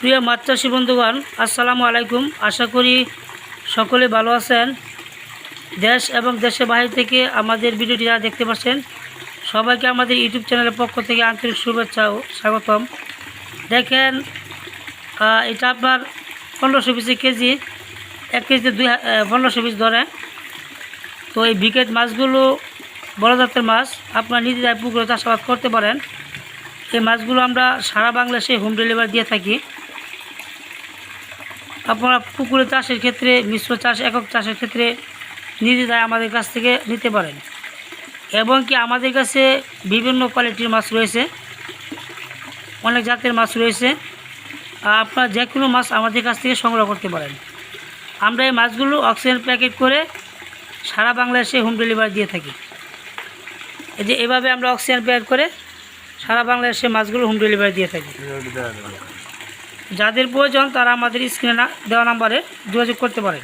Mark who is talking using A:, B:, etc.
A: প্রিয় মাছ চাষী বন্ধুগণ, আসসালামু আলাইকুম। আশা করি সকলে ভালো আছেন। দেশ এবং দেশের বাইরে থেকে আমাদের ভিডিওটি যারা দেখতে পাচ্ছেন, সবাইকে আমাদের ইউটিউব চ্যানেলের পক্ষ থেকে আন্তরিক শুভেচ্ছা ও স্বাগতম। দেখেন এটা আপনার পনেরোশো পিসে কেজি, এক কেজিতে দুই পনেরোশো পিস ধরে। তো এই বিকেট মাছগুলো বড় জাতের মাছ, আপনার নিজেরাই পুকুরে চাষাবাদ করতে পারেন। এই মাছগুলো আমরা সারা বাংলাদেশে হোম ডেলিভারি দিয়ে থাকি। আপনারা পুকুরে চাষের ক্ষেত্রে, মিশ্র চাষ, একক চাষের ক্ষেত্রে নিজেরাই আমাদের কাছ থেকে নিতে পারেন। এবং কি আমাদের কাছে বিভিন্ন কোয়ালিটির মাছ রয়েছে, অনেক জাতের মাছ রয়েছে, আপনার যে কোনো মাছ আমাদের কাছ থেকে সংগ্রহ করতে পারেন। আমরা এই মাছগুলো অক্সিজেন প্যাকেট করে সারা বাংলাদেশে হোম ডেলিভারি দিয়ে থাকি। এই যে এভাবে আমরা অক্সিজেন প্যাকেট করে সারা বাংলাদেশে মাছগুলো হোম ডেলিভারি দিয়ে থাকি। যাদের প্রয়োজন তারা আমাদের স্ক্রিনে দেওয়া নাম্বারে যোগাযোগ করতে পারেন।